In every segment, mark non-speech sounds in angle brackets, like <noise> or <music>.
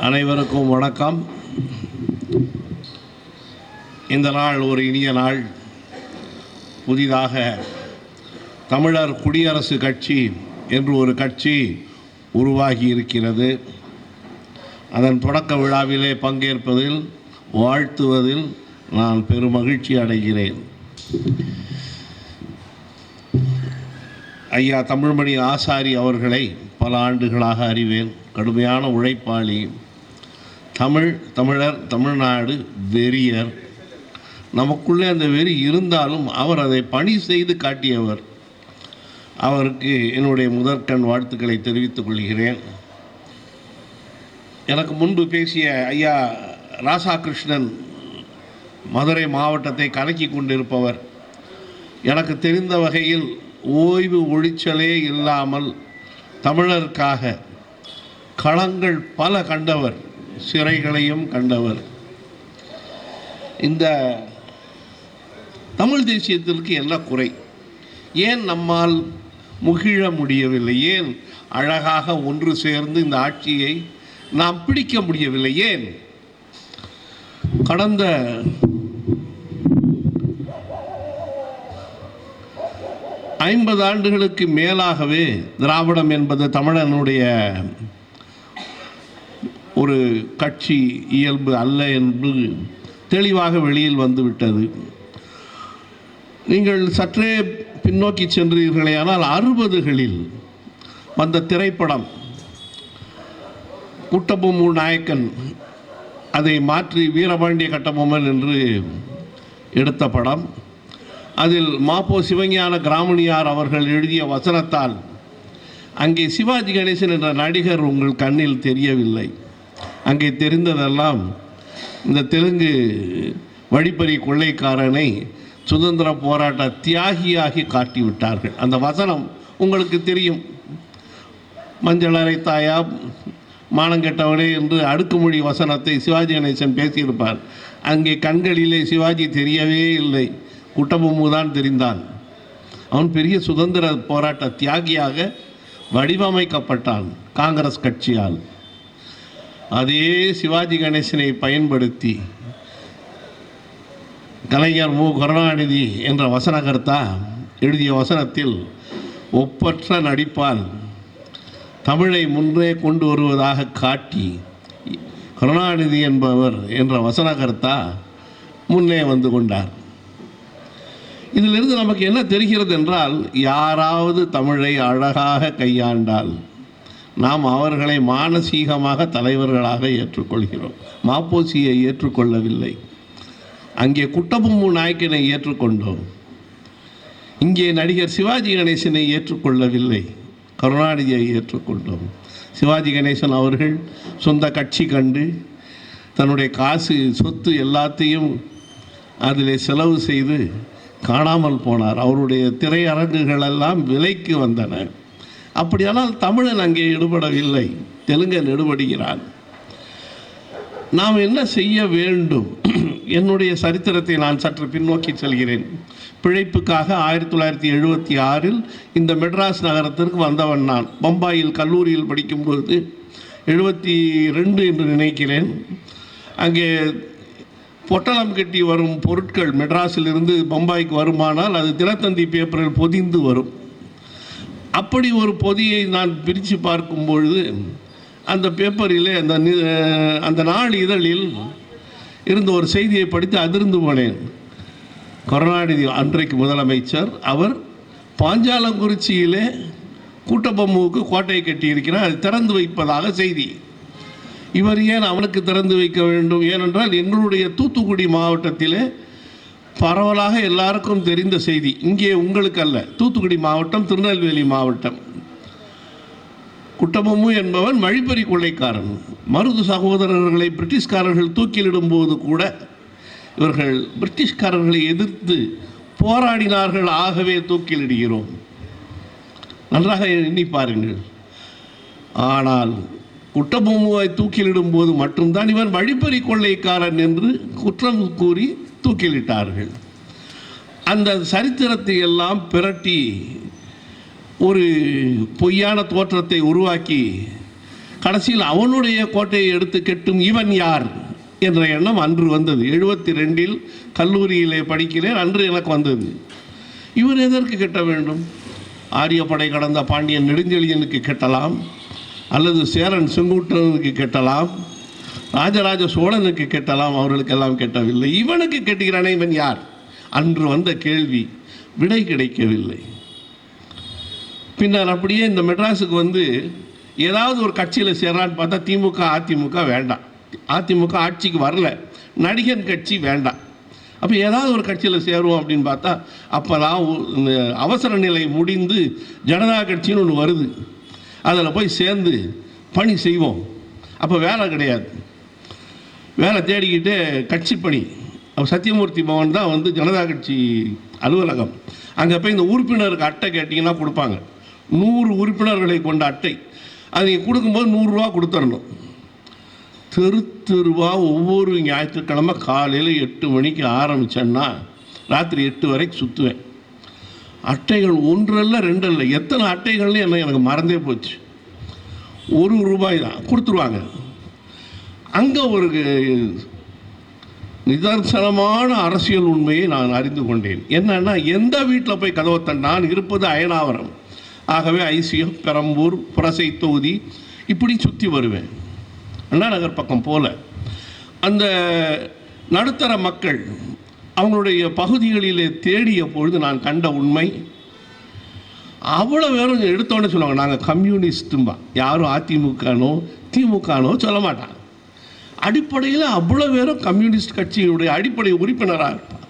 அனைவருக்கும் வணக்கம். இந்த நாள் ஒரு இனிய நாள். புதிதாக தமிழர் குடியரசு கட்சி என்று ஒரு கட்சி உருவாகி இருக்கிறது. அதன் தொடக்க விழாவிலே பங்கேற்பதில் வாழ்த்துவதில் நான் பெருமகிழ்ச்சி அடைகிறேன். ஐயா தமிழ்மணி ஆசாரி அவர்களை பல ஆண்டுகளாக அறிவேன். கடுமையான உழைப்பாளி. தமிழ் தமிழர் தமிழ்நாடு வெறியர். நமக்குள்ளே அந்த வெறி இருந்தாலும் அவர் அதை பணி செய்து காட்டியவர். அவருக்கு என்னுடைய முதற்கண் வாழ்த்துக்களை தெரிவித்துக் கொள்கிறேன். எனக்கு முன்பு பேசிய ஐயா ராசாகிருஷ்ணன் மதுரை மாவட்டத்தை கலக்கி கொண்டிருப்பவர். எனக்கு தெரிந்த வகையில் ஓய்வு ஒழிச்சலே இல்லாமல் தமிழருக்காக களங்கள் பல கண்டவர் சிறைகளையும் கண்டவர். இந்த தமிழ் தேசியத்திற்கு என்ன குறை? ஏன் நம்மால் முகிழ முடியவில்லை? ஏன் அழகாக ஒன்று சேர்ந்து இந்த ஆட்சியை நாம் பிடிக்க முடியவில்லை? ஏன்? கடந்த ஐம்பது ஆண்டுகளுக்கு மேலாகவே திராவிடம் என்பது தமிழனுடைய ஒரு கட்சி இயல்பு அல்ல என்று தெளிவாக வெளியில் வந்துவிட்டது. நீங்கள் சற்றே பின்னோக்கி சென்றீர்களே ஆனால் அறுபதுகளில் வந்த திரைப்படம் குட்டபொம்மு நாயக்கன் அதை மாற்றி வீரபாண்டிய கட்டபொம்மன் என்று எடுத்த படம். அதில் மாப்போ சிவஞான கிராமணியார் அவர்கள் எழுதிய வசனத்தால் அங்கே சிவாஜி கணேசன் என்ற நடிகர் உங்கள் கண்ணில் தெரியவில்லை. அங்கே தெரிந்ததெல்லாம் இந்த தெலுங்கு வழிப்பறி கொள்ளைக்காரனை சுதந்திர போராட்ட தியாகியாகி காட்டிவிட்டார்கள். அந்த வசனம் உங்களுக்கு தெரியும். மஞ்சள் அரைத்தாயா மானங்கெட்டவனே என்று அடுக்குமொழி வசனத்தை சிவாஜி கணேசன் பேசியிருப்பார். அங்கே கண்களிலே சிவாஜி தெரியவே இல்லை. குட்டபொம்மு தான் தெரிந்தான். அவன் பெரிய சுதந்திர போராட்ட தியாகியாக வடிவமைக்கப்பட்டான் காங்கிரஸ் கட்சியால். அதே சிவாஜி கணேசனை பயன்படுத்தி கலைஞர் மு. கருணாநிதி என்ற வசனகர்த்தா எழுதிய வசனத்தில் ஒப்பற்ற நடிப்பால் தமிழை முன்னே கொண்டு வருவதாக காட்டி கருணாநிதி என்பவர் என்ற வசனகர்த்தா முன்னே வந்து கொண்டார். இதிலிருந்து நமக்கு என்ன தெரிகிறது என்றால் யாராவது தமிழை அழகாக கையாண்டால் நாம் அவர்களை மானசீகமாக தலைவர்களாக ஏற்றுக்கொள்கிறோம். மாப்போசியை ஏற்றுக்கொள்ளவில்லை. அங்கே குட்டபொம்மு நாயக்கனை ஏற்றுக்கொண்டோம். இங்கே நடிகர் சிவாஜி கணேசனை ஏற்றுக்கொள்ளவில்லை. கருணாநிதியை ஏற்றுக்கொண்டோம். சிவாஜி கணேசன் அவர்கள் சொந்த கட்சி கண்டு தன்னுடைய காசு சொத்து எல்லாத்தையும் அதில் செலவு செய்து காணாமல் போனார். அவருடைய திரையரங்குகள் எல்லாம் விலைக்கு வந்தன. அப்படியானால் தமிழன் அங்கே ஈடுபடவில்லை தெலுங்கன் ஈடுபடுகிறான் நாம் என்ன செய்ய வேண்டும்? என்னுடைய சரித்திரத்தை நான் சற்று பின்னோக்கி செல்கிறேன். பிழைப்புக்காக ஆயிரத்தி தொள்ளாயிரத்தி எழுபத்தி ஆறில் இந்த மெட்ராஸ் நகரத்திற்கு வந்தவன் நான். பம்பாயில் கல்லூரியில் படிக்கும்போது எழுபத்தி ரெண்டு என்று நினைக்கிறேன். அங்கே பொட்டலம் கட்டி வரும் பொருட்கள் மெட்ராஸிலிருந்து பம்பாய்க்கு வருமானால் அது தினத்தந்தி பேப்பரில் பொதிந்து வரும். அப்படி ஒரு பொதியை நான் பிரித்து பார்க்கும் பொழுது அந்த பேப்பரிலே அந்த நி- அந்த நாள் இதழில் இருந்த ஒரு செய்தியை படித்து அதிர்ந்து போனேன். கருணாநிதி அன்றைக்கு முதலமைச்சர் அவர் பாஞ்சாலங்குறிச்சியிலே கூட்டபொம்முவுக்கு கோட்டையை கட்டியிருக்கிறார் அது திறந்து வைப்பதாக செய்தி. இவர் ஏன் அவனுக்கு திறந்து வைக்க வேண்டும்? ஏனென்றால் எங்களுடைய தூத்துக்குடி மாவட்டத்திலே பரவலாக எல்லாருக்கும் தெரிந்த செய்தி இங்கே உங்களுக்கு அல்ல தூத்துக்குடி மாவட்டம் திருநெல்வேலி மாவட்டம். குட்டபொம்மு என்பவன் மழிப்பறி கொள்ளைக்காரன். மருது சகோதரர்களை பிரிட்டிஷ்காரர்கள் தூக்கிலிடும் போது கூட இவர்கள் பிரிட்டிஷ்காரர்களை எதிர்த்து போராடினார்கள் ஆகவே தூக்கிலிடுகிறோம். நன்றாக எண்ணி பாருங்கள். ஆனால் குட்டபொம்முவை தூக்கிலிடும் போது மட்டும்தான் இவன் வழிப்பறி கொள்ளைக்காரன் என்று குற்றம் கூறி தூக்கிலிட்டார்கள். அந்த சரித்திரத்தை எல்லாம் பிரட்டி ஒரு பொய்யான தோற்றத்தை உருவாக்கி கடைசியில் அவனுடைய கோட்டையை எடுத்து கெட்டும் இவன் யார் என்ற எண்ணம் அன்று வந்தது. எழுபத்தி ரெண்டில் கல்லூரியிலே படிக்கிறேன் அன்று எனக்கு வந்தது. இவர் எதற்கு கெட்ட வேண்டும்? ஆரியப்படை கடந்த பாண்டியன் நெடுஞ்செழியனுக்கு கெட்டலாம். அல்லது சேரன் செங்குட்டனுக்கு கெட்டலாம் ராஜராஜ சோழனுக்கு கெட்டலாம் அவர்களுக்கெல்லாம் கெட்டவில்லை. இவனுக்கு கெட்டுகிறானே இவன் யார்? அன்று வந்த கேள்வி விடை கிடைக்கவில்லை. பின்னர் அப்படியே இந்த மெட்ராஸுக்கு வந்து ஏதாவது ஒரு கட்சியில் சேரலான்னு பார்த்தா திமுக அதிமுக வேண்டாம். அதிமுக ஆட்சிக்கு வரல. நடிகன் கட்சி வேண்டாம். அப்போ ஏதாவது ஒரு கட்சியில் சேருவோம் அப்படின்னு பார்த்தா அப்போ தான் இந்த அவசர நிலை முடிந்து ஜனதா கட்சின்னு ஒன்று வருது. அதில் போய் சேர்ந்து பணி செய்வோம். அப்போ வேலை கிடையாது. வேலை தேடிக்கிட்டு கட்சி பணி. சத்தியமூர்த்தி பவன் தான் வந்து ஜனதா கட்சி அலுவலகம். அங்கே போய் இந்த உறுப்பினருக்கு அட்டை கேட்டிங்கன்னா கொடுப்பாங்க. நூறு உறுப்பினர்களை கொண்ட அட்டை. அது நீங்கள் கொடுக்கும்போது நூறுரூவா கொடுத்துடணும் தெரு தெருவா ஒவ்வொரு ஞாயிற்றுக்கிழமை காலையில் எட்டு மணிக்கு ஆரம்பித்தேன்னா ராத்திரி எட்டு வரைக்கும் சுற்றுவேன் அட்டைகள் ஒன்றல்ல ரெண்டல்ல. எத்தனை அட்டைகள்னு என்ன எனக்கு மறந்தே போச்சு. ஒரு ரூபாய் தான். கொடுத்துருவாங்க. அங்கே ஒரு நிதர்சனமான அரசியல் உண்மையை நான் அறிந்து கொண்டேன். என்னன்னா எந்த வீட்டில் போய் கதவை தட்ட- நான் இருப்பது அயனாவரம். ஆகவே ஐசிஎம் பெரம்பூர் புரசை தொகுதி இப்படி சுற்றி வருவேன். அண்ணா நகர் பக்கம் போல. அந்த நடுத்தர மக்கள் அவங்களுடைய பகுதிகளிலே தேடிய பொழுது நான் கண்ட உண்மை அவ்வளோ பேரும் எடுத்தோடனே சொல்லுவாங்க. நாங்கள் கம்யூனிஸ்ட்டும்பா யாரும் அதிமுகனோ திமுகனோ சொல்ல மாட்டாங்க. அடிப்படையில் அவ்வளோ பேரும் கம்யூனிஸ்ட் கட்சியினுடைய அடிப்படை உறுப்பினராக இருப்பான்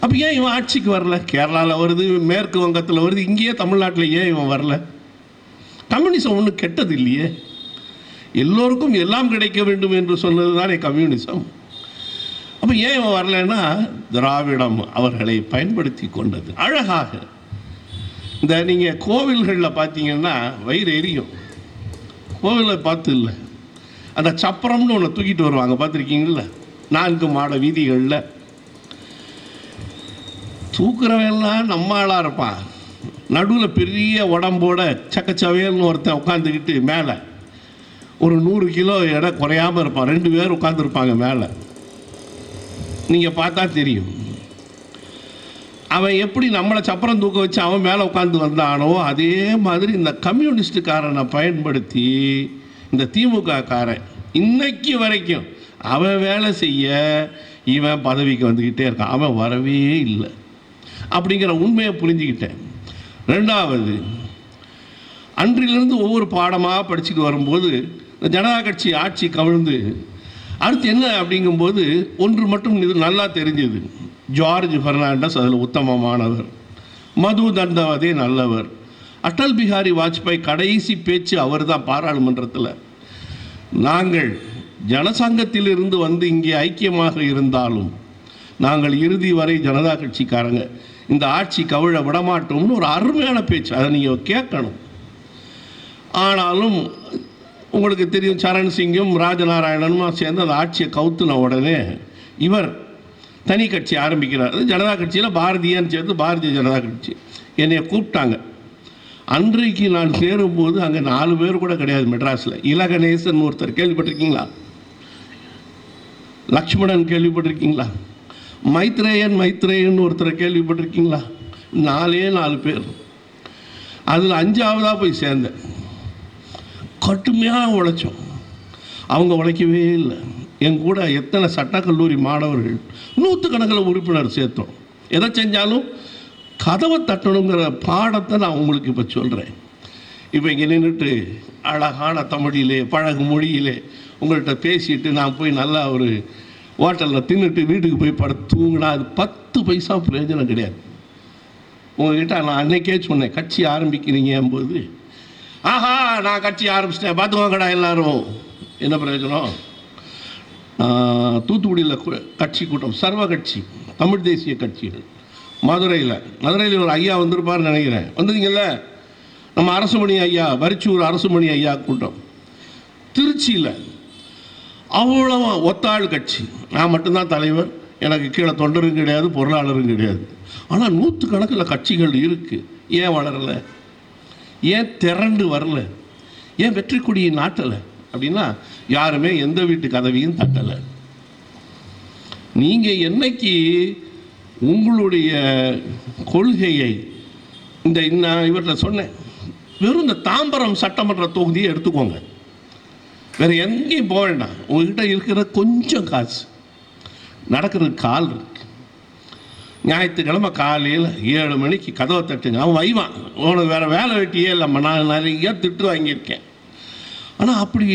அப்போ ஏன் இவன் ஆட்சிக்கு வரல? கேரளாவில் வருது மேற்கு வங்கத்தில் வருது இங்கேயே தமிழ்நாட்டில் ஏன் இவன் வரல? கம்யூனிசம் ஒன்றும் கெட்டது இல்லையே. எல்லோருக்கும் எல்லாம் கிடைக்க வேண்டும் என்று சொன்னது தானே கம்யூனிசம். அப்போ ஏன் இவன் வரலைன்னா திராவிடம் அவர்களை பயன்படுத்தி கொண்டது. அழகாக. இந்த நீங்கள் கோவில்களில் பார்த்தீங்கன்னா வயிறு எரியும். கோவிலில் பார்த்து இல்லை. அந்த சப்பரம்னு ஒன்று தூக்கிட்டு வருவாங்க பார்த்துருக்கீங்களா நான்கு மாட வீதிகளில். தூக்குறவெல்லாம் நம்ம ஆளாக இருப்பான். நடுவில் பெரிய உடம்போட சக்கச்சவையல்னு ஒருத்தன் உட்காந்துக்கிட்டு மேலே. ஒரு நூறு கிலோ எடை குறையாமல் இருப்பான். ரெண்டு பேர் உட்காந்துருப்பாங்க மேலே. நீங்கள் பார்த்தா தெரியும். அவன் எப்படி நம்மளை சப்பரம் தூக்க வச்சு அவன் மேலே உட்காந்து வந்தானோ அதே மாதிரி இந்த கம்யூனிஸ்டுக்காரனை பயன்படுத்தி இந்த திமுக காரன் இன்னைக்கு வரைக்கும் அவன் வேலை செய்ய இவன் பதவிக்கு வந்துக்கிட்டே இருக்கான். அவன் வரவே இல்லை. அப்படிங்கிற உண்மையை புரிஞ்சுக்கிட்டேன். ரெண்டாவது அன்றிலிருந்து ஒவ்வொரு பாடமாக படிச்சுட்டு வரும்போது இந்த ஜனதா கட்சி ஆட்சி கவிழ்ந்து அடுத்து என்ன அப்படிங்கும்போது ஒன்று மட்டும் இது நல்லா தெரிஞ்சது. ஜார்ஜ் பெர்னாண்டஸ் அதில் உத்தமமானவர். மது தண்டவதே நல்லவர். அடல் பிஹாரி வாஜ்பாய் கடைசி பேச்சு அவர் தான் பாராளுமன்றத்தில். நாங்கள் ஜனசங்கத்திலிருந்து வந்து இங்கே ஐக்கியமாக இருந்தாலும் நாங்கள் இறுதி வரை ஜனதா கட்சிக்காரங்க. இந்த ஆட்சி கவிழ விடமாட்டோம்னு ஒரு அருமையான பேச்சு. அதை நீங்கள் கேட்கணும். ஆனாலும் உங்களுக்கு தெரியும் சரண் சிங்கும் ராஜநாராயணனும் சேர்ந்து அந்த ஆட்சியை கவுத்துன உடனே இவர் தனி கட்சி ஆரம்பிக்கிறார். அது ஜனதா கட்சியில் பாரதியான்னு சேர்த்து பாரதிய ஜனதா கட்சி. என்னை கூப்பிட்டாங்க. அன்றைக்கு நான் சேரும்போது அங்கே நாலு பேர் கூட கிடையாது மெட்ராஸில். இலகணேசன் ஒருத்தர் கேள்விப்பட்டிருக்கீங்களா? லக்ஷ்மணன் கேள்விப்பட்டிருக்கீங்களா? மைத்ரேயன் மைத்ரேயன் ஒருத்தரை கேள்விப்பட்டிருக்கீங்களா? நாலே நாலு பேர். அதில் அஞ்சாவதாக போய் சேர்ந்தேன். கடுமையாக உழைச்சோம். அவங்க உழைக்கவே இல்லை. என் கூட எத்தனை சட்டக்கல்லூரி மாணவர்கள் நூற்றுக்கணக்கில் உறுப்பினர் சேர்த்தோம். எதை செஞ்சாலும் கதவை தட்டணுங்கிற பாடத்தை நான் உங்களுக்கு இப்போ சொல்கிறேன் இப்போ இங்கே நின்றுட்டு அழகான தமிழிலே பழகு மொழியிலே உங்கள்கிட்ட பேசிட்டு நான் போய் நல்லா ஒரு ஹோட்டலில் தின்னுட்டு வீட்டுக்கு போய் பட தூங்கினா அது பத்து பைசா பிரயோஜனம் கிடையாது. உங்ககிட்ட நான் அன்னைக்கே சொன்னேன் கட்சி ஆரம்பிக்கிறீங்க போது ஆஹா நான் கட்சி ஆரம்பிச்சிட்டேன். பார்த்துக்கோங்கடா எல்லாரும். என்ன பிரயோஜனம்? தூத்துக்குடியில் கட்சி கூட்டம் சர்வ கட்சி தமிழ் தேசிய கட்சிகள். மதுரையில். மதுரையில் ஒரு ஐயா வந்திருப்பார்னு நினைக்கிறேன். வந்ததுங்கல்ல நம்ம அரசுமணி ஐயா வரிச்சூர் அரசுமணி ஐயா கூட்டம். திருச்சியில். அவ்வளோ ஒத்தாள் கட்சி. நான் மட்டும்தான் தலைவர். எனக்கு கீழே தொண்டரும் கிடையாது பொருளாளரும் கிடையாது. ஆனால் நூற்றுக்கணக்கில் கட்சிகள் இருக்குது ஏன் வளரலை? ஏன் திரண்டு வரல? ஏன் வெற்றி கொடியை நாட்டலை? அப்படின்னா யாருமே எந்த வீட்டு கதவையும் தட்டலை. நீங்கள் என்னைக்கு உங்களுடைய கொள்கையை இந்த நான் இவர்கிட்ட சொன்னேன் வெறும் இந்த தாம்பரம் சட்டமன்ற தொகுதியை எடுத்துக்கோங்க. வேறு எங்கேயும் போக வேண்டாம். உங்ககிட்ட இருக்கிற கொஞ்சம் காசு நடக்கிறதுக்கு கால் இருக்குது ஞாயிற்றுக்கிழமை காலையில் ஏழு மணிக்கு கதவை தட்டுங்க. அவன் வைவான். உனக்கு வேறு வேலை வெட்டியே இல்லைம்மா. நான் நிறைய திட்டு வாங்கியிருக்கேன். ஆனால் அப்படி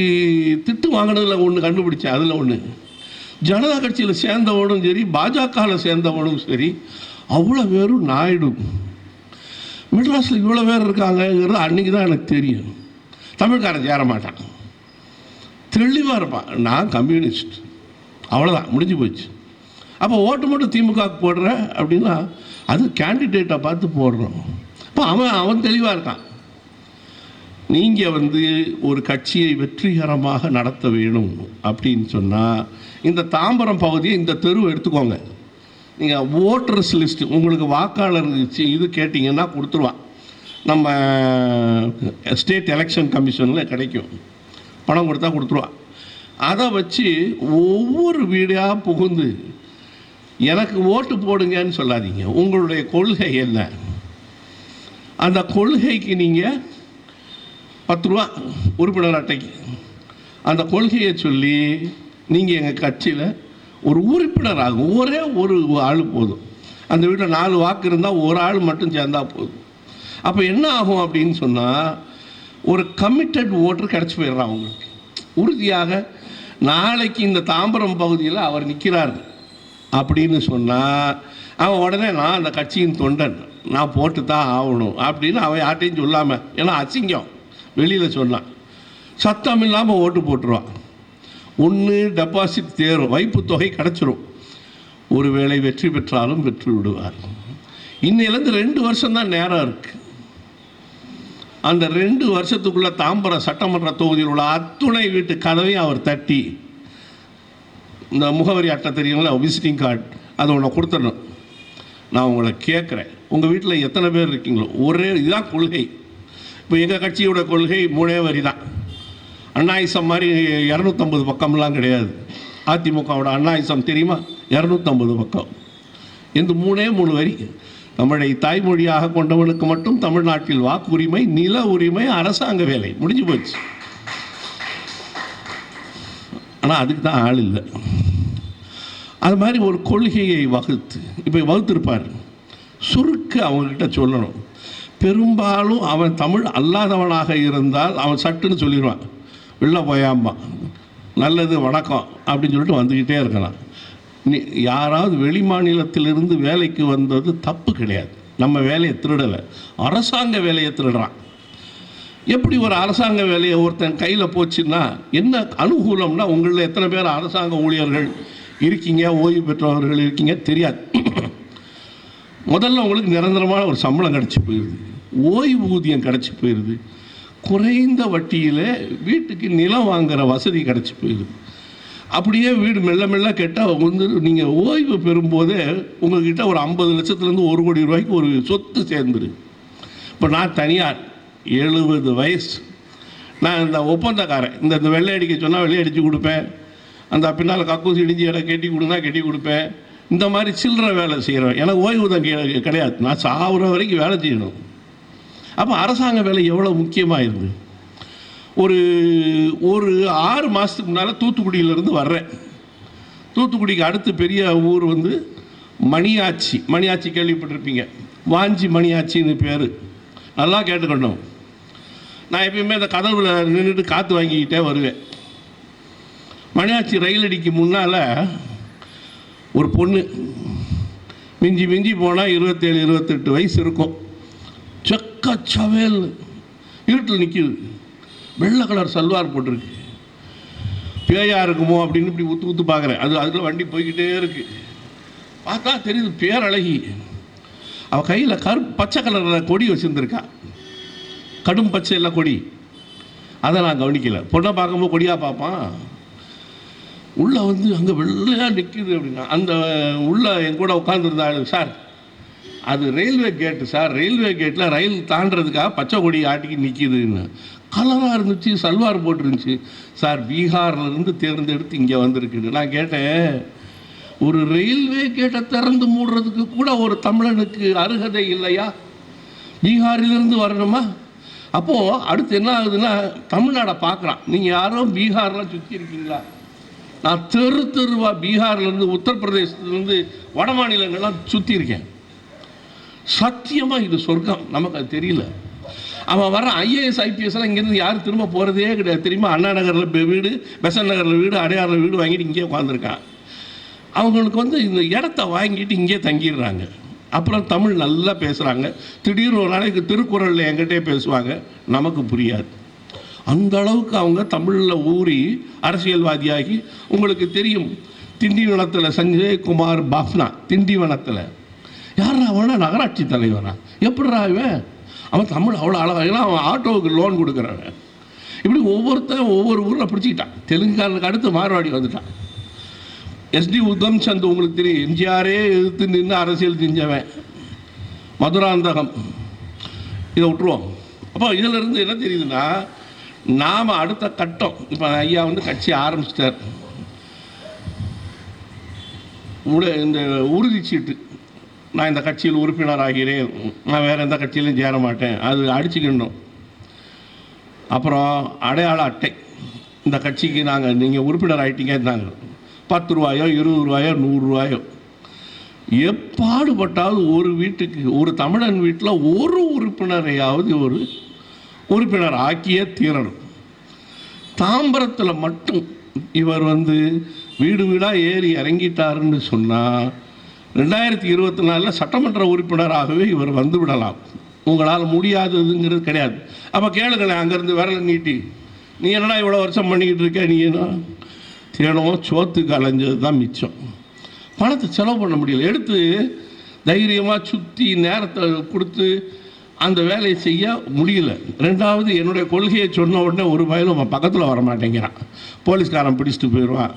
திட்டு வாங்கினதில் ஒன்று கண்டுபிடிச்சேன். அதில் ஒன்று ஜனதா கட்சியில் சேர்ந்தவனும் சரி பாஜகவில் சேர்ந்தவனும் சரி அவ்வளோ பேரும் நாயுடு. மெட்ராஸில் இவ்வளோ பேர் இருக்காங்கங்கிறது அன்றைக்கி தான் எனக்கு தெரியும். தமிழ்காரன் சேர மாட்டான் தெளிவாக இருப்பான். நான் கம்யூனிஸ்ட். அவ்வளோதான் முடிஞ்சு போச்சு. அப்போ ஓட்டு மட்டும் திமுக போடுற அப்படின்னா அது கேண்டிடேட்டை பார்த்து போடுறோம். அப்போ அவன் அவன் தெளிவாக இருக்கான். நீங்கள் வந்து ஒரு கட்சியை வெற்றிகரமாக நடத்த வேணும் அப்படின்னு சொன்னால் இந்த தாம்பரம் பகுதியை இந்த தெருவை எடுத்துக்கோங்க. நீங்கள் ஓட்டர்ஸ் லிஸ்ட் உங்களுக்கு வாக்காளர் இது கேட்டிங்கன்னா கொடுத்துருவான் நம்ம ஸ்டேட் எலெக்ஷன் கமிஷனில் கிடைக்கும். பணம் கொடுத்தா கொடுத்துருவான் அதை வச்சு ஒவ்வொரு வீடாக புகுந்து எனக்கு ஓட்டு போடுங்கன்னு சொல்லாதீங்க. உங்களுடைய கொள்கை என்ன? அந்த கொள்கைக்கு நீங்கள் பத்து ரூபா உறுப்பினர் அட்டைக்கு. அந்த கொள்கையை சொல்லி நீங்கள் எங்கள் கட்சியில் ஒரு உறுப்பினர் ஆகும் ஒரே ஒரு ஆள் போதும். அந்த வீட்டில் நாலு வாக்கு இருந்தால் ஒரு ஆள் மட்டும் சேர்ந்தால் போதும். அப்போ என்ன ஆகும் அப்படின்னு சொன்னால் ஒரு கமிட்டட் ஓட்டர் கிடச்சி போயிடுறான் அவங்களுக்கு. உறுதியாக நாளைக்கு இந்த தாம்பரம் பகுதியில் அவர் நிற்கிறார்கள் அப்படின்னு சொன்னால் அவன் உடனே நான் அந்த கட்சியின் தொண்டன். நான் போட்டு தான் ஆகணும். அப்படின்னு அவன் யார்ட்டையும் சொல்லாமல் ஏன்னா அசிங்கம். வெளியில் சொன்னான். சத்தம் இல்லாமல் ஓட்டு போட்டுருவான். ஒன்று டெபாசிட் தேரும். வைப்பு தொகை கிடச்சிரும். ஒருவேளை வெற்றி பெற்றாலும் பெற்று விடுவார். இன்னிலேருந்து ரெண்டு வருஷம்தான் நேரம் இருக்குது அந்த ரெண்டு வருஷத்துக்குள்ளே தாம்பரம் சட்டமன்ற தொகுதியில் உள்ள அத்துணை வீட்டு கதவையும் அவர் தட்டி இந்த முகவரி அட்டை தெரியுங்களா? விசிட்டிங் கார்டு அதை உன்னை கொடுத்துடணும். நான் உங்களை கேட்குறேன். உங்கள் வீட்டில் எத்தனை பேர் இருக்கீங்களோ? ஒரே இதுதான் கொள்கை. இப்போ எங்கள் கட்சியோட கொள்கை மூணே வரி தான். அண்ணாயிசம் மாதிரி இரநூத்தம்பது பக்கம்லாம் கிடையாது. அதிமுகவோட அண்ணாயிசம் தெரியுமா? இரநூத்தம்பது பக்கம். இந்த மூணே மூணு வரி. தமிழை தாய்மொழியாக கொண்டவனுக்கு மட்டும் தமிழ்நாட்டில் வாக்குரிமை நில உரிமை அரசாங்க வேலை. முடிஞ்சு போச்சு. ஆனால் அதுக்கு தான் ஆள் இல்லை. அது மாதிரி ஒரு கொள்கையை வகுத்து இப்போ வகுத்திருப்பார். சுருக்க அவங்கக்கிட்ட சொல்லணும். பெரும்பாலும் அவன் தமிழ் அல்லாதவனாக இருந்தால் அவன் சட்டுன்னு சொல்லிடுவான். வெளில போயாமா நல்லது வணக்கம் அப்படின்னு சொல்லிட்டு வந்துக்கிட்டே இருக்கலாம். நீ யாராவது வெளி மாநிலத்திலிருந்து வேலைக்கு வந்தது தப்பு கிடையாது. நம்ம வேலையை திருடலை. அரசாங்க வேலையை திருடுறான். எப்படி ஒரு அரசாங்க வேலையை ஒருத்தன் கையில் போச்சுன்னா என்ன அனுகூலம்னா உங்களில் எத்தனை பேர் அரசாங்க ஊழியர்கள் இருக்கீங்க ஓய்வு பெற்றவர்கள் இருக்கீங்க தெரியாது. <clears throat> முதல்ல உங்களுக்கு நிரந்தரமான ஒரு சம்பளம் கிடச்சி போயிடுது ஓய்வூதியம் கிடச்சி போயிடுது குறைந்த வட்டியில் வீட்டுக்கு நிலம் வாங்குகிற வசதி கிடச்சி போயிடுது அப்படியே வீடு மெல்ல மெல்ல கேட்டால் வந்து நீங்கள் ஓய்வு பெறும்போதே உங்கள்கிட்ட ஒரு ஐம்பது லட்சத்துலேருந்து ஒரு கோடி ரூபாய்க்கு ஒரு சொத்து சேர்ந்துரு. இப்போ நான் தனியார். எழுபது வயசு. நான் இந்த ஒப்பந்தக்காரன். இந்த இந்த வெள்ளை அடிக்க சொன்னால் வெள்ளை அடித்து கொடுப்பேன். அந்த பின்னால் கக்கூசி இடிஞ்சு இடம் கட்டி கொடுங்க கட்டி கொடுப்பேன். இந்த மாதிரி சில்லற வேலை செய்கிறேன் எனக்கு ஓய்வூதம் கி- கிடையாது. நான் சாகுற வரைக்கும் வேலை செய்யணும். அப்போ அரசாங்க வேலை எவ்வளோ முக்கியமாக இருக்குது ஒரு ஒரு ஆறு மாதத்துக்கு முன்னால் தூத்துக்குடியிலேருந்து வர்றேன். தூத்துக்குடிக்கு அடுத்து பெரிய ஊர் வந்து மணியாச்சி. மணியாச்சி கேள்விப்பட்டிருப்பீங்க. வாஞ்சி மணியாச்சின்னு பேர். நல்லா கேட்டுக்கணும். நான் எப்பயுமே இந்த கதவுல நின்றுட்டு காற்று வாங்கிக்கிட்டே வருவேன். மணியாச்சி ரயில் அடிக்கு முன்னால் ஒரு பொண்ணு. மிஞ்சி மிஞ்சி போனால் இருபத்தேழு இருபத்தெட்டு வயசு இருக்கும். செக்க சவேல் இருட்டில் நிற்கிது வெள்ளை கலர் சல்வார் போட்டிருக்கு. பேயா இருக்குமோ அப்படின்னு இப்படி ஊத்து ஊத்து பார்க்குறேன் அது அதில் வண்டி போய்கிட்டே இருக்கு. பார்த்தா தெரியுது பேரழகி. அவள் கையில் கரு பச்சை கலரில் கொடி வச்சுருந்துருக்கா. கடும் பச்சையில் கொடி. அதை நான் கவனிக்கல. பொண்ணை பார்க்கும்போது கொடியாக பார்ப்பான். உள்ளே வந்து அங்கே வெள்ளையாக நிற்கிது அப்படின்னா அந்த உள்ள என் கூட உட்காந்துருந்தாள் சார் அது ரயில்வே கேட்டு சார் ரயில்வே கேட்டில் ரயில் தாண்டதுக்காக பச்சை கொடி ஆட்டிக்கு நிற்கிதுன்னு கலராக இருந்துச்சு சல்வார் போட்டுருந்துச்சு. சார் பீகார்லேருந்து தேர்ந்தெடுத்து இங்கே வந்திருக்குது நான் கேட்டேன் ஒரு ரயில்வே கேட்டை திறந்து மூடுறதுக்கு கூட ஒரு தமிழனுக்கு அருகதை இல்லையா? பீகாரிலிருந்து வரணுமா? அப்போது அடுத்து என்ன ஆகுதுன்னா தமிழ்நாடை பார்க்குறான் நீங்கள் யாரும் பீகார்லாம் சுற்றி இருக்கீங்களா? நான் தெரு தெருவா பீகார்லேருந்து உத்தரப்பிரதேசத்துலேருந்து வட மாநிலங்கள்லாம் சுற்றி இருக்கேன். சத்தியமாக இது சொர்க்கம். நமக்கு அது தெரியல. அவன் வர ஐஏஎஸ் ஐபிஎஸ்லாம் இங்கேருந்து யாரும் திரும்ப போகிறதே கிடையாது. தெரியுமா? அண்ணா நகரில் வீடு பெசன் நகரில் வீடு அடையாறில் வீடு வாங்கிட்டு இங்கேயே உட்காந்துருக்கான் அவங்களுக்கு வந்து இந்த இடத்த வாங்கிட்டு இங்கே தங்கிடுறாங்க. அப்புறம் தமிழ் நல்லா பேசுகிறாங்க திடீர்னு ஒரு நாளைக்கு திருக்குறளில் என்கிட்டே பேசுவாங்க. நமக்கு புரியாது. அந்த அளவுக்கு அவங்க தமிழில் ஊறி அரசியல்வாதியாகி உங்களுக்கு தெரியும் திண்டிவனத்தில் சஞ்சய் குமார் பாஃப்னா திண்டிவனத்தில் யாரா அவனா? நகராட்சி தலைவனா? எப்படிரா இவன்? அவன் தமிழ் அவ்வளோ அழகாக ஏன்னா அவன் ஆட்டோவுக்கு லோன் கொடுக்குறவன் இப்படி ஒவ்வொருத்தன் ஒவ்வொரு ஊரில் பிடிச்சிக்கிட்டான். தெலுங்கானுக்கு அடுத்து மார்வாடி வந்துட்டான். எஸ்டி உத்தம் சந்த் உங்களுக்கு தெரியும். எம்ஜிஆரே எதிர்த்து நின்று அரசியல் செஞ்சவன். மதுராந்தகம். இதை விட்டுருவோம். அப்போ இதில் இருந்து என்ன தெரியுதுன்னா நாம் அடுத்த கட்டம் இப்போ ஐயா வந்து கட்சி ஆரம்பிச்சிட்டார். உட இந்த உறுதிச்சீட்டு நான் இந்த கட்சியில் உறுப்பினர் ஆகிறேன். நான் வேறு எந்த கட்சியிலும் சேர மாட்டேன். அது அடிச்சுக்கணும் அப்புறம் அடையாள அட்டை. இந்த கட்சிக்கு நாங்கள் நீங்கள் உறுப்பினர் நாங்கள் பத்து ரூபாயோ இருபது ரூபாயோ நூறுரூவாயோ எப்பாடுபட்டாவது ஒரு வீட்டுக்கு ஒரு தமிழன் வீட்டில் ஒரு உறுப்பினரையாவது ஒரு உறுப்பினர் ஆக்கியே தீரணும். தாம்பரத்தில் மட்டும் இவர் வந்து வீடு வீடாக ஏறி இறங்கிட்டாருன்னு சொன்னால் ரெண்டாயிரத்தி இருபத்தி நாலில் சட்டமன்ற உறுப்பினராகவே இவர் வந்து விடலாம். உங்களால் முடியாததுங்கிறது கிடையாது. அப்போ கேளுங்களேன் அங்கேருந்து விரலை நீட்டி நீ என்னடா இவ்வளோ வருஷம் பண்ணிக்கிட்டு இருக்க? நீ என்ன தினம் சோத்துக்கு அலைஞ்சது தான் மிச்சம். பணத்தை செலவு பண்ண முடியல. எடுத்து தைரியமாக சுற்றி நேரத்தை கொடுத்து அந்த வேலையை செய்ய முடியல. ரெண்டாவது என்னுடைய கொள்கையை சொன்ன உடனே ஒரு பயலும் அவன் பக்கத்தில் வர மாட்டேங்கிறான். போலீஸ்காரன் பிடிச்சிட்டு போயிடுவான்.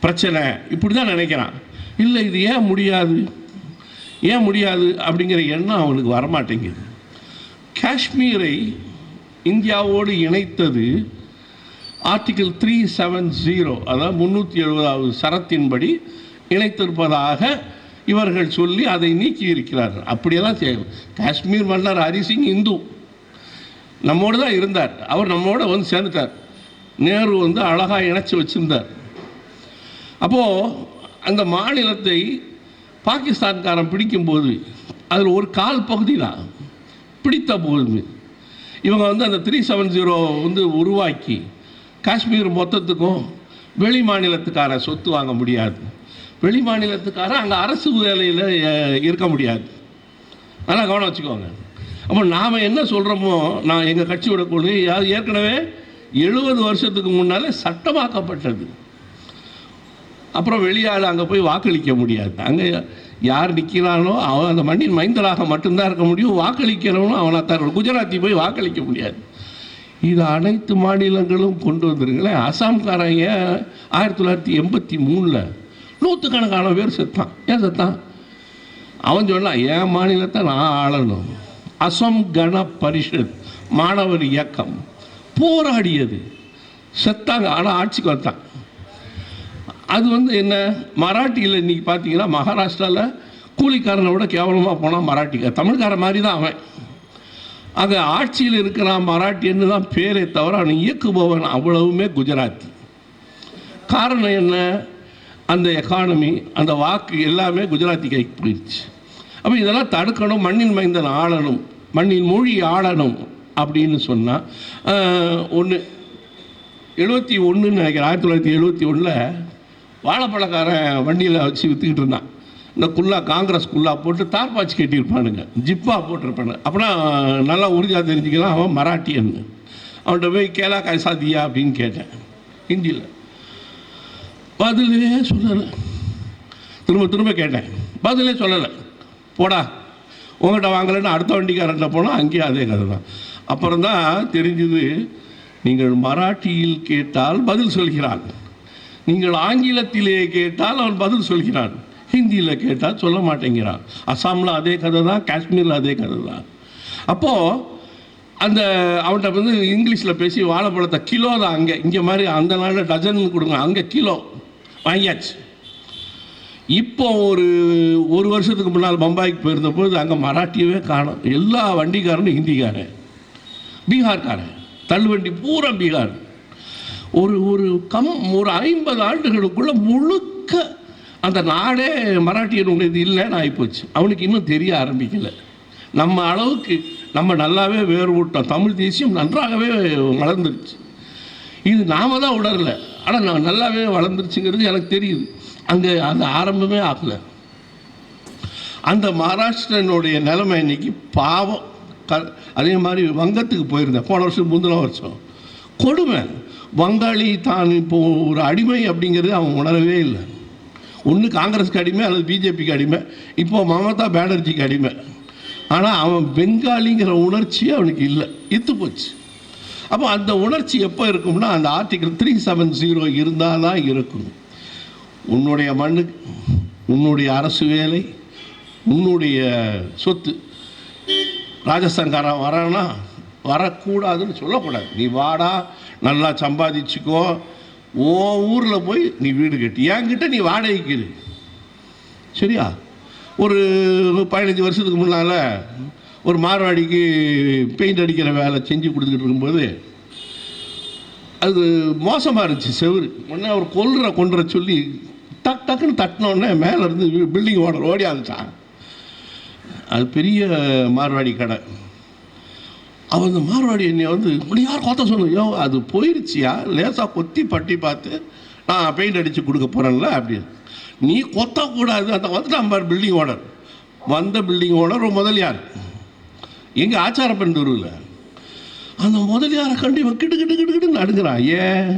பிரச்சனை. இப்படி தான் நினைக்கிறான். இல்லை இது ஏன் முடியாது? ஏன் முடியாது? அப்படிங்கிற எண்ணம் அவனுக்கு வரமாட்டேங்குது. காஷ்மீரை இந்தியாவோடு இணைத்தது ஆர்டிகிள் த்ரீ செவன் ஜீரோ அதாவது முந்நூற்றி எழுபதாவது சரத்தின்படி இணைத்திருப்பதாக இவர்கள் சொல்லி அதை நீக்கி இருக்கிறார்கள் அப்படியெல்லாம் செய்யும் காஷ்மீர் மன்னர் ஹரிசிங் இந்து. நம்மோடு தான் இருந்தார். அவர் நம்மோட வந்து சேர்ந்துட்டார். நேரு வந்து அழகாக இணைச்சி வச்சுருந்தார். அப்போது அந்த மாநிலத்தை பாகிஸ்தான்காரன் பிடிக்கும்போது அதில் ஒரு கால் பகுதி தான் பிடித்த போது இவங்க வந்து அந்த த்ரீ செவன் ஜீரோ வந்து உருவாக்கி காஷ்மீர் மொத்தத்துக்கும் வெளி மாநிலத்துக்கார சொத்து வாங்க முடியாது. வெளி மாநிலத்துக்கார அங்கே அரசு வேலையில் இருக்க முடியாது. நல்லா கவனம் வச்சுக்கோங்க. அப்போ நாம் என்ன சொல்கிறோமோ நான் எங்கள் கட்சியோட கொள்கை அது ஏற்கனவே எழுபது வருஷத்துக்கு முன்னாலே சட்டமாக்கப்பட்டது. அப்புறம் வெளியால் அங்கே போய் வாக்களிக்க முடியாது. அங்கே யார் நிற்கிறானோ அவன் அந்த மண்ணின் மைந்தராக மட்டும்தான் இருக்க முடியும். வாக்களிக்கிறவனும் அவனாக தான் குஜராத்தி போய் வாக்களிக்க முடியாது. இது அனைத்து மாநிலங்களும் கொண்டு வந்துருங்களேன் அசாம்காரங்க ஆயிரத்தி தொள்ளாயிரத்தி எண்பத்தி மூணில் நூற்றுக்கணக்கான பேர் செத்தான். ஏன் செத்தான்? அவன் சொன்னான் என் மாநிலத்தை நான் ஆளணும். அசம் கண பரிஷத் மாணவர் இயக்கம் போராடியது. செத்தாங்க. ஆனால் ஆட்சிக்கு வந்தான். அது வந்து என்ன? மராட்டியில் இன்றைக்கி பார்த்தீங்கன்னா மகாராஷ்டிராவில் கூலிக்காரனை விட கேவலமாக போனால் மராட்டிக்கார். தமிழ்காரன் மாதிரி தான் அவன். அங்கே ஆட்சியில் இருக்கிறான் மராட்டின்னு தான் பேரே தவிர அவன் இயக்குபவன் அவ்வளவுமே குஜராத்தி. காரணம் என்ன? அந்த எக்கானமி அந்த வாக்கு எல்லாமே குஜராத்தி கைக்கு போயிடுச்சு. அப்போ இதெல்லாம் தடுக்கணும் மண்ணின் மைந்தன் ஆளணும் மண்ணின் மொழி ஆளணும் அப்படின்னு சொன்னால் ஒன்று எழுபத்தி ஒன்றுன்னு நினைக்கிறேன் ஆயிரத்தி தொள்ளாயிரத்தி எழுபத்தி ஒன்றில் வாழைப்பழக்காரன் வண்டியில் வச்சு விற்றுக்கிட்டு இருந்தான். இந்த குல்லா காங்கிரஸ் குல்லா போட்டு தார்பாச்சு கட்டியிருப்பானுங்க. ஜிப்பா போட்டிருப்பானுங்க. அப்படின்னா நல்லா உறுதியாக தெரிஞ்சுக்கலாம். அவன் மராட்டியன்னு அவன்கிட்ட போய் கேலா கைசாதியா? அப்படின்னு கேட்டேன். ஹிந்தியில். பதிலே சொல்லலை. திரும்ப திரும்ப கேட்டேன். பதிலே சொல்லலை. போடா. உங்கள்கிட்ட வாங்கலைன்னு அடுத்த வண்டிக்காரன்ட்ட போனால் அங்கேயும் அதே கதை தான். அப்புறம் தான் தெரிஞ்சுது நீங்கள் மராட்டியில் கேட்டால் பதில் சொல்கிறான். நீங்கள் ஆங்கிலத்திலே கேட்டால் அவன் பதில் சொல்கிறான். ஹிந்தியில் கேட்டால் சொல்ல மாட்டேங்கிறான். அசாமில் அதே கதை தான் காஷ்மீரில் அதே கதை தான் அப்போது அந்த அவன்கிட்ட வந்து இங்கிலீஷில் பேசி வாழைப்பழத்தை கிலோ தான் அங்கே. இங்கே மாதிரி அந்த நாளில் டஜன் கொடுங்க அங்கே கிலோ. வாங்கியாச்சு. இப்போ ஒரு ஒரு வருஷத்துக்கு முன்னால் பம்பாய்க்கு போயிருந்தபோது அங்கே மராட்டியவே காணும். எல்லா வண்டிக்காரனும் ஹிந்திக்காரன். பீகார்காரன். தள்ளுவண்டி பூரா பீகார். ஒரு ஒரு கம் ஒரு ஐம்பது ஆண்டுகளுக்குள்ள முழுக்க அந்த நாடே மராட்டியனுடையது இல்லைன்னு ஆகிப்போச்சு அவனுக்கு இன்னும் தெரிய ஆரம்பிக்கலை. நம்ம அளவுக்கு நம்ம நல்லாவே வேறுபட்டோம். தமிழ் தேசியம் நன்றாகவே வளர்ந்துருச்சு. இது நாம தான் உணரல. ஆனால் நான் நல்லாவே வளர்ந்துருச்சுங்கிறது எனக்கு தெரியுது. அங்கே அந்த ஆரம்பமே ஆகலை. அந்த மகாராஷ்டிரனுடைய நிலைமை இன்னைக்கு பாவம். க அதே மாதிரி வங்கத்துக்கு போயிருந்தேன். போன வருஷம் முந்தின வருஷம். கொடுமை. வங்காளி தான் இப்போ ஒரு அடிமை அப்படிங்கிறது அவன் உணரவே இல்லை. ஒன்று காங்கிரஸ்க்கு அடிமை அல்லது பிஜேபிக்கு அடிமை. இப்போ மமதா பானர்ஜிக்கு அடிமை. ஆனால் அவன் பெங்காலிங்கிற உணர்ச்சி அவனுக்கு இல்லை. இத்து போச்சு. அப்போ அந்த உணர்ச்சி எப்போ இருக்கும்னா அந்த ஆர்டிகல் த்ரீ செவன் ஜீரோ இருந்தால் தான் இருக்கும். உன்னுடைய மண்ணுக்கு உன்னுடைய அரசு வேலை உன்னுடைய சொத்து ராஜஸ்தான்காரன் வரானா வரக்கூடாதுன்னு சொல்லக்கூடாது. நீ வாடா நல்லா சம்பாதிச்சுக்கோ ஓ ஊரில் போய் நீ வீடு கட்டி. என்கிட்ட நீ வாடகைக்கு சரியா? ஒரு பதினஞ்சு வருஷத்துக்கு முன்னால் ஒரு மார்வாடிக்கு பெயிண்ட் அடிக்கிற வேலை செஞ்சு கொடுத்துக்கிட்டு இருக்கும்போது அது மோசமாக இருந்துச்சு செவுரு. உடனே அவர் கொல்ற கொன்ற சொல்லி டக் டக்குன்னு தட்டினோடனே மேலே இருந்து பில்டிங் ஓனர் ஓடி ஆரம்பிச்சான் அது பெரிய மார்வாடி கடை. அவன் அந்த மார்வாடி என்னை வந்து இப்படி யார் கொத்த சொல்லு? யோ அது போயிருச்சியா? லேசாக கொத்தி பட்டி பார்த்து நான் பெயிண்ட் அடித்து கொடுக்க போகிறேன்ல அப்படின்னு. நீ கொத்தக்கூடாது அந்த வந்துட்டான் பார் பில்டிங் ஓனர் வந்த பில்டிங் ஓனர் ஒரு முதலியார். எங்கள் ஆச்சாரப்பண்டூரில் அந்த முதலியாரை கண்டு இவன் கிட்டு கிட்டு கிட்டு கிட்டு நடுங்கிறான். ஏன்?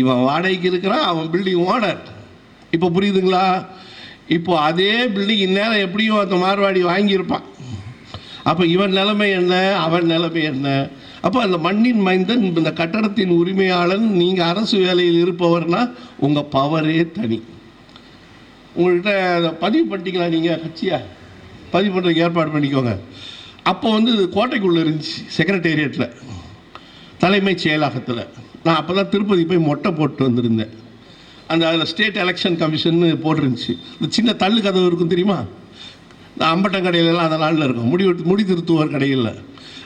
இவன் வாடகைக்கு இருக்கிறான் அவன் பில்டிங் ஓனர் இப்போ புரியுதுங்களா? இப்போ அதே பில்டிங் இந்நேரம் எப்படியும் அந்த மார்வாடி வாங்கியிருப்பான். அப்போ இவன் நிலைமை என்ன? அவன் நிலைமை என்ன? அப்போ அந்த மண்ணின் மைந்தன் இந்த கட்டடத்தின் உரிமையாளன் நீங்கள் அரசு வேலையில் இருப்பவர்னா உங்கள் பவரே தனி. உங்கள்கிட்ட அதை பதிவு பண்ணிட்டீங்களா நீங்கள் கட்சியா? பதிவு பண்ணுறதுக்கு ஏற்பாடு பண்ணிக்கோங்க. அப்போ வந்து இது கோட்டைக்குள்ளே இருந்துச்சு செக்ரட்டேரியட்டில் தலைமைச் செயலகத்தில். நான் அப்போ தான் திருப்பதி போய் மொட்டை போட்டு வந்திருந்தேன். அந்த அதில் ஸ்டேட் எலெக்ஷன் கமிஷன் போட்டிருந்துச்சு. இந்த சின்ன தள்ளு கதவு இருக்கும் தெரியுமா? இந்த அம்பட்டம் கடையிலலாம் அந்த நாளில் இருக்கும். முடி முடி திருத்துவார் கடையில்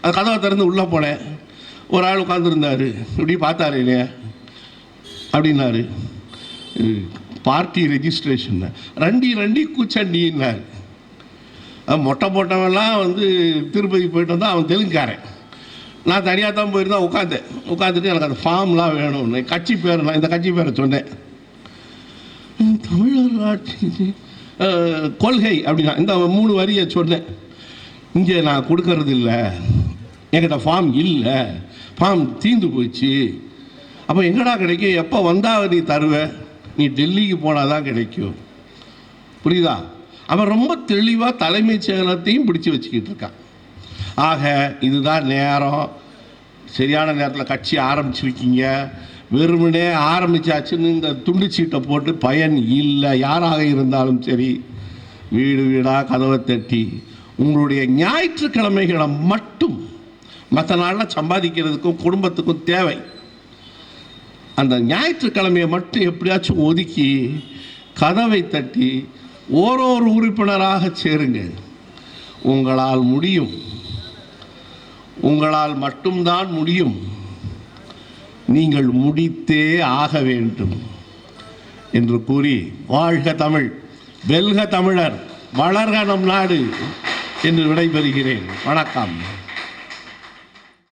அந்த கதவை திறந்து உள்ளே போனேன். ஒரு ஆள் உட்காந்துருந்தாரு இப்படி பார்த்தாரு இல்லையா அப்படின்னாரு. பார்ட்டி ரெஜிஸ்ட்ரேஷன் ரெண்டி ரெண்டி கூச்சண்டின்னார். மொட்டை போட்டவெல்லாம் வந்து திருப்பதி போயிட்டு வந்தால் அவன் தெலுங்குக்காரன். நான் தனியாக தான் போயிருந்தேன் உட்காந்தேன் உட்காந்துட்டு எனக்கு அந்த ஃபார்ம்லாம் வேணும்னு. கட்சி பேர் நான் இந்த கட்சி பேரை சொன்னேன். தமிழர் ஆட்சி கொள்கை அப்படின்னா இந்த மூணு வரியை சொன்னேன். இங்கே நான் கொடுக்கறது இல்லை என்கிட்ட ஃபார்ம் இல்லை. ஃபார்ம் தீந்து போச்சு. அப்போ எங்கடா கிடைக்கும் எப்போ வந்தால் நீ தருவ? நீ டெல்லிக்கு போனால் தான் கிடைக்கும். புரியுதா? அவன் ரொம்ப தெளிவாக தலைமைச் செயலகத்தையும் பிடிச்சு வச்சுக்கிட்டு இருக்கான் ஆக இதுதான் நேரம். சரியான நேரத்தில் கட்சி ஆரம்பிச்சிருக்கீங்க. வெறுமனே ஆரம்பிச்சாச்சுன்னு இந்த துண்டு சீட்டை போட்டு பயன் இல்லை. யாராக இருந்தாலும் சரி வீடு வீடாக கதவை தட்டி உங்களுடைய ஞாயிற்றுக்கிழமைகளை மட்டும் மற்ற நாளில் சம்பாதிக்கிறதுக்கும் குடும்பத்துக்கும் தேவை. அந்த ஞாயிற்றுக்கிழமையை மட்டும் எப்படியாச்சும் ஒதுக்கி கதவை தட்டி ஓரோரு உறுப்பினராக சேருங்க. உங்களால் முடியும். உங்களால் மட்டும்தான் முடியும். நீங்கள் முடித்தே ஆக வேண்டும் என்று கூறி வாழ்க தமிழ் வெல்க தமிழர் வளர்க நம் நாடு என்று விடைபெறுகிறேன். வணக்கம்.